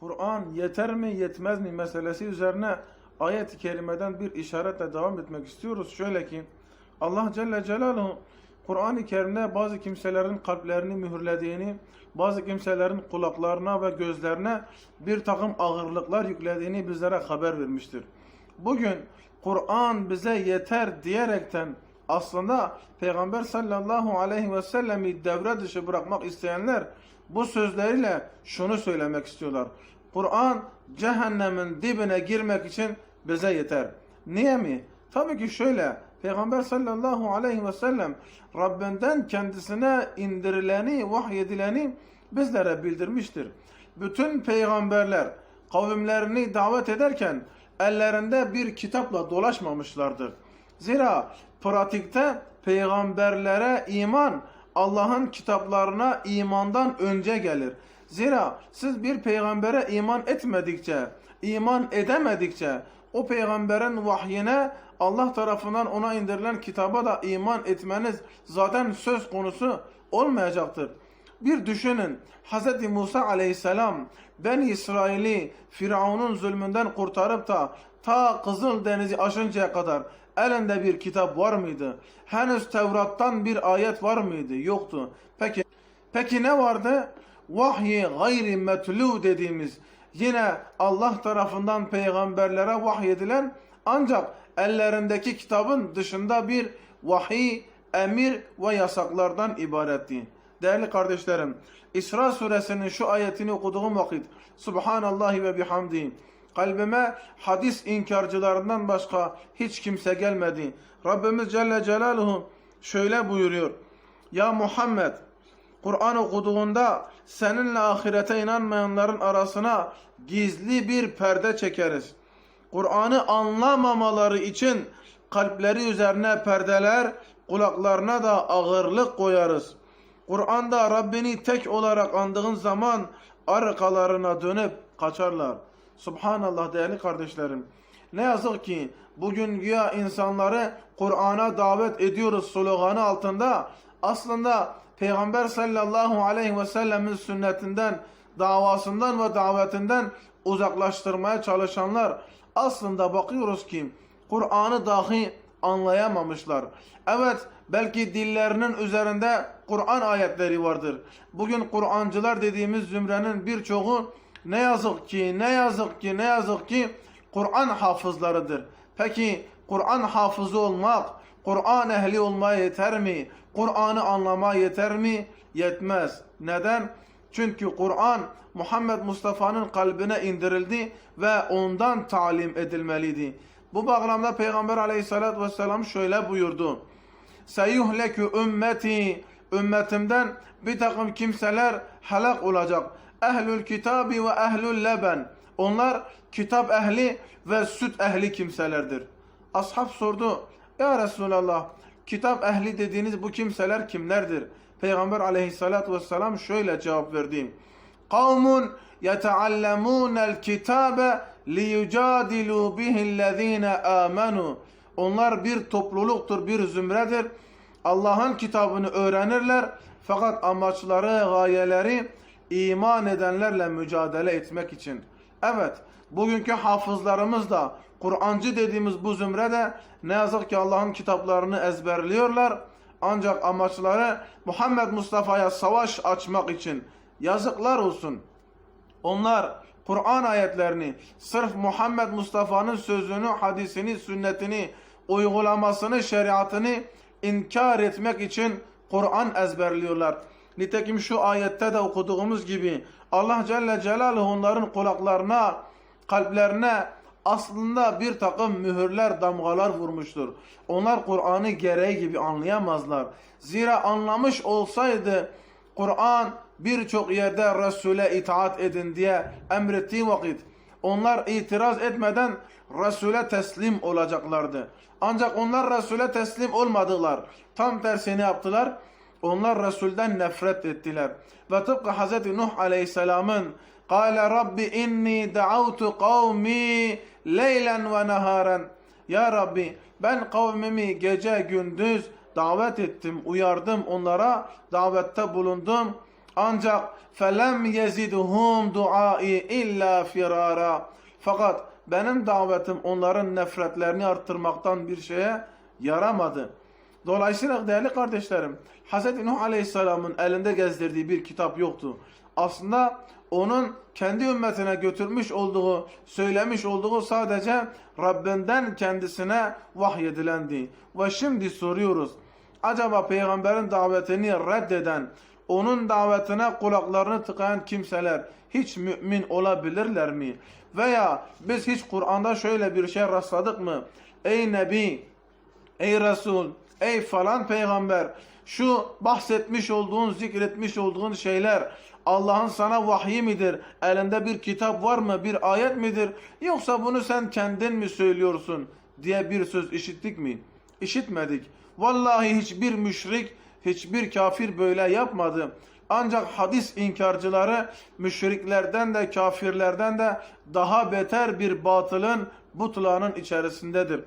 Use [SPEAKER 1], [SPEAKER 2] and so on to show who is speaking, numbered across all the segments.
[SPEAKER 1] Kur'an yeter mi yetmez mi meselesi üzerine ayet-i kerimeden bir işaretle devam etmek istiyoruz. Şöyle ki Allah Celle Celaluhu Kur'an-ı Kerim'de bazı kimselerin kalplerini mühürlediğini, bazı kimselerin kulaklarına ve gözlerine bir takım ağırlıklar yüklediğini bizlere haber vermiştir. Bugün Kur'an bize yeter diyerekten aslında Peygamber sallallahu aleyhi ve sellemi devre dışı bırakmak isteyenler bu sözleriyle şunu söylemek istiyorlar. Kur'an cehennemin dibine girmek için bize yeter. Niye mi? Tabii ki şöyle. Peygamber sallallahu aleyhi ve sellem Rabbinden kendisine indirileni, vahyedileni bizlere bildirmiştir. Bütün peygamberler kavimlerini davet ederken ellerinde bir kitapla dolaşmamışlardır. Zira pratikte peygamberlere iman Allah'ın kitaplarına imandan önce gelir. Zira siz bir peygambere iman etmedikçe, iman edemedikçe o peygamberin vahyine Allah tarafından ona indirilen kitaba da iman etmeniz zaten söz konusu olmayacaktır. Bir düşünün Hz. Musa aleyhisselam Ben İsrail'i Firavun'un zulmünden kurtarıp da ta Kızıl Denizi aşıncaya kadar elinde bir kitap var mıydı? Henüz Tevrat'tan bir ayet var mıydı? Yoktu. Peki peki ne vardı? Vahyi gayri metlu dediğimiz yine Allah tarafından peygamberlere vahyedilen ancak ellerindeki kitabın dışında bir vahiy, emir ve yasaklardan ibaretti. Değerli kardeşlerim, İsra suresinin şu ayetini okuduğum vakit Subhanallahi ve bihamdi kalbime hadis inkarcılarından başka hiç kimse gelmedi. Rabbimiz Celle Celaluhu şöyle buyuruyor. Ya Muhammed Kur'an okuduğunda seninle ahirete inanmayanların arasına gizli bir perde çekeriz. Kur'an'ı anlamamaları için kalpleri üzerine perdeler, kulaklarına da ağırlık koyarız. Kur'an'da Rabbini tek olarak andığın zaman arkalarına dönüp kaçarlar. Subhanallah değerli kardeşlerim. Ne yazık ki bugün güya insanları Kur'an'a davet ediyoruz sloganı altında aslında Peygamber sallallahu aleyhi ve sellemin sünnetinden, davasından ve davetinden uzaklaştırmaya çalışanlar aslında bakıyoruz ki Kur'an'ı dahi anlayamamışlar. Evet belki dillerinin üzerinde Kur'an ayetleri vardır. Bugün Kur'ancılar dediğimiz zümrenin birçoğu ne yazık ki ne yazık ki ne yazık ki Kur'an hafızlarıdır. Peki Kur'an hafızı olmak, Kur'an ehli olmaya yeter mi? Kur'an'ı anlamaya yeter mi? Yetmez. Neden? Çünkü Kur'an Muhammed Mustafa'nın kalbine indirildi ve ondan talim edilmeliydi. Bu bağlamda Peygamber aleyhissalatü vesselam şöyle buyurdu. Seyuhlekü ümmeti ümmetimden bir takım kimseler helak olacak. Ehlül kitabi ve ehlül leben. Onlar kitap ehli ve süt ehli kimselerdir. Ashab sordu. Ya Resulallah kitap ehli dediğiniz bu kimseler kimlerdir? Peygamber aleyhissalatü vesselam şöyle cevap verdi. Kavmun yeteallemûnel kitabe liyucadilu bihillezine amenu. Onlar bir topluluktur, bir zümredir. Allah'ın kitabını öğrenirler fakat amaçları, gayeleri iman edenlerle mücadele etmek için. Evet, bugünkü hafızlarımız da Kur'ancı dediğimiz bu zümrede ne yazık ki Allah'ın kitaplarını ezberliyorlar. Ancak amaçları Muhammed Mustafa'ya savaş açmak için. Yazıklar olsun. Onlar Kur'an ayetlerini sırf Muhammed Mustafa'nın sözünü, hadisini, sünnetini, uygulamasını, şeriatını inkar etmek için Kur'an ezberliyorlar. Nitekim şu ayette de okuduğumuz gibi Allah Celle Celaluhu onların kulaklarına, kalplerine aslında bir takım mühürler, damgalar vurmuştur. Onlar Kur'an'ı gereği gibi anlayamazlar. Zira anlamış olsaydı Kur'an birçok yerde Resul'e itaat edin diye emrettiği vakit onlar itiraz etmeden Resul'e teslim olacaklardı. Ancak onlar Resul'e teslim olmadılar. Tam tersini yaptılar. Onlar Resul'den nefret ettiler. Ve tıpkı Hz. Nuh Aleyhisselam'ın Kale Rabbi inni da'avtu kavmi leylen ve naharen Ya Rabbi ben kavmimi gece gündüz davet ettim, uyardım onlara, davette bulundum. Ancak felem yezidhum duai illa firara. Fakat benim davetim onların nefretlerini arttırmaktan bir şeye yaramadı. Dolayısıyla değerli kardeşlerim, Hz. Nuh Aleyhisselam'ın elinde gezdirdiği bir kitap yoktu. Aslında onun kendi ümmetine götürmüş olduğu, söylemiş olduğu sadece Rabbinden kendisine vahyedilendi. Ve şimdi soruyoruz. Acaba peygamberin davetini reddeden, onun davetine kulaklarını tıkayan kimseler hiç mümin olabilirler mi? Veya biz hiç Kur'an'da şöyle bir şey rastladık mı? Ey Nebi, ey Resul, ey falan peygamber şu bahsetmiş olduğun, zikretmiş olduğun şeyler Allah'ın sana vahyi midir? Elinde bir kitap var mı? Bir ayet midir? Yoksa bunu sen kendin mi söylüyorsun diye bir söz işittik mi? İşitmedik. Vallahi hiçbir müşrik, hiçbir kafir böyle yapmadı. Ancak hadis inkarcıları müşriklerden de kafirlerden de daha beter bir batılın butlanın içerisindedir.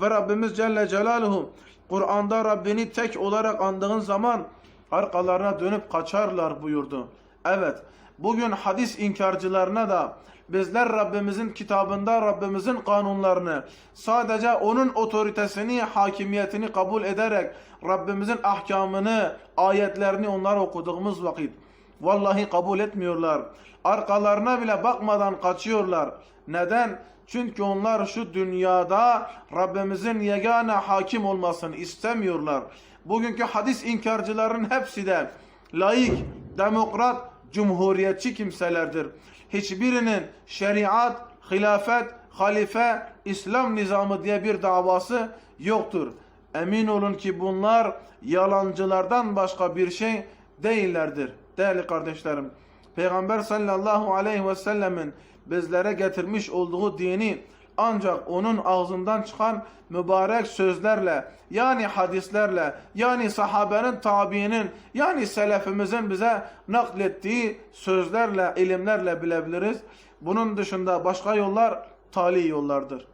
[SPEAKER 1] Ve Rabbimiz Celle Celaluhu Kur'an'da Rabbini tek olarak andığın zaman arkalarına dönüp kaçarlar buyurdu. Evet, bugün hadis inkarcılarına da bizler Rabbimizin kitabında Rabbimizin kanunlarını sadece onun otoritesini, hakimiyetini kabul ederek Rabbimizin ahkamını, ayetlerini onlara okuduğumuz vakit vallahi kabul etmiyorlar. Arkalarına bile bakmadan kaçıyorlar. Neden? Çünkü onlar şu dünyada Rabbimizin yegane hakim olmasını istemiyorlar. Bugünkü hadis inkarcıların hepsi de laik, demokrat, cumhuriyetçi kimselerdir. Hiçbirinin şeriat, hilafet, halife, İslam nizamı diye bir davası yoktur. Emin olun ki bunlar yalancılardan başka bir şey değillerdir. Değerli kardeşlerim, Peygamber sallallahu aleyhi ve sellemin bizlere getirmiş olduğu dini ancak onun ağzından çıkan mübarek sözlerle yani hadislerle yani sahabenin tabiinin yani selefimizin bize naklettiği sözlerle ilimlerle bilebiliriz. Bunun dışında başka yollar tali yollardır.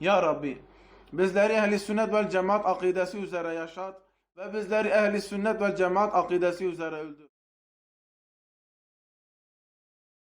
[SPEAKER 1] Ya Rabbi bizleri ehli sünnet vel cemaat akidesi üzere yaşat ve bizleri ehli sünnet vel cemaat akidesi üzere öldür.